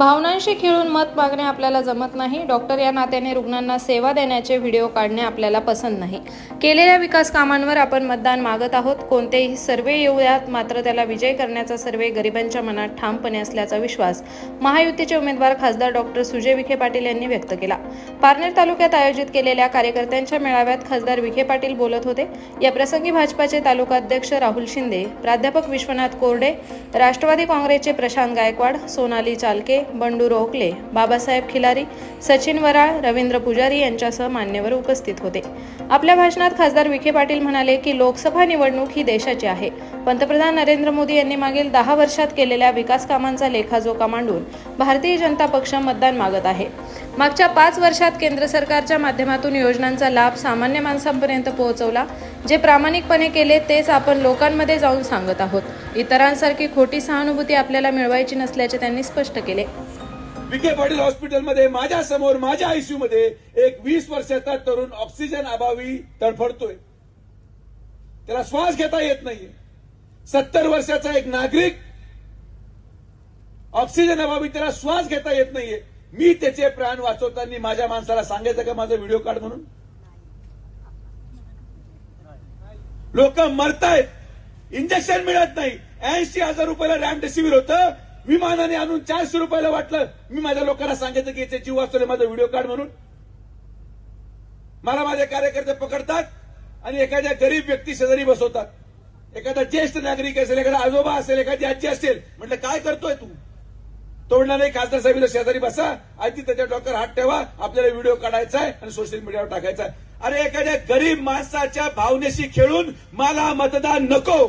भावनांशी खेळून मत मागणे आपल्याला जमत नाही. डॉक्टर या नात्याने रुग्णांना सेवा देण्याचे व्हिडिओ काढणे आपल्याला पसंत नाही. केलेल्या विकास कामांवर आपण मतदान मागत आहोत. कोणतेही सर्वे येऊयात मात्र त्याला विजय करण्याचा सर्वे गरिबांच्या मनात ठामपणे असल्याचा विश्वास महायुतीचे उमेदवार खासदार डॉक्टर सुजय विखे पाटील यांनी व्यक्त केला. पारनेर तालुक्यात आयोजित केलेल्या कार्यकर्त्यांच्या मेळाव्यात खासदार विखे पाटील बोलत होते. या प्रसंगी भाजपाचे तालुकाध्यक्ष राहुल शिंदे प्राध्यापक विश्वनाथ कोरडे राष्ट्रवादी काँग्रेसचे प्रशांत गायकवाड सोनाली चालके बंडू रोकले बाबासाहेब खिलारी सचिन वराळ रवींद्र पुजारी यांच्यासह मान्यवर उपस्थित होते. आपल्या भाषणात खासदार विखे पाटील म्हणाले की लोकसभा निवडणूक ही देशाची आहे. पंतप्रधान नरेंद्र मोदी यांनी मागील दहा वर्षात केलेल्या विकास कामांचा लेखाजोखा मांडून भारतीय जनता पक्ष मतदान मागत आहे. मागच्या पाच वर्षात केंद्र सरकारच्या माध्यमातून योजनांचा लाभ सामान्य माणसांपर्यंत पोहोचवला. जे प्रामाणिकपणे केले तेच आपण लोकांमध्ये जाऊन सांगत आहोत. इतरांसारखी खोटी सहानुभूती आपल्याला मिळवायची नसल्याचे त्यांनी स्पष्ट केले. विखे पाटील हॉस्पिटलमध्ये माझ्यासमोर माझ्या आयसीयू मध्ये एक वीस वर्षाचा तरुण ऑक्सिजन अभावी तडफडतोय. त्याला श्वास घेता येत नाहीये. सत्तर वर्षाचा एक नागरिक ऑक्सिजन अभावी त्याला श्वास घेता येत नाहीये. मी त्याचे प्राण वाचवताना माझ्या माणसाला सांगायचं का माझा व्हिडिओ काढ म्हणून? लोक मरतायत. इंजेक्शन मिळत नाही. ऐंशी हजार रुपयाला रॅमडेसिवीर होतं. विमानाने आणून चारशे रुपयाला वाटलं. मी माझ्या लोकांना सांगितलं की याचे जीव वाचवले माझा व्हिडिओ काढ म्हणून. मला माझे कार्यकर्ते पकडतात आणि एखाद्या गरीब व्यक्ती शेजारी बसवतात. एखादा ज्येष्ठ नागरिक असेल एखादा आजोबा असेल एखादी आजी असेल म्हटलं काय करतोय तू? तो म्हणला नाही खासदार साहेबांना शेजारी बसा. आधी त्याच्या डॉक्टर हात ठेवा. आपल्याला व्हिडिओ काढायचा आहे आणि सोशल मीडियावर टाकायचा आहे अरे एखाद्या गरीब माणसाच्या भावनेशी खेळून मला मतदान नको.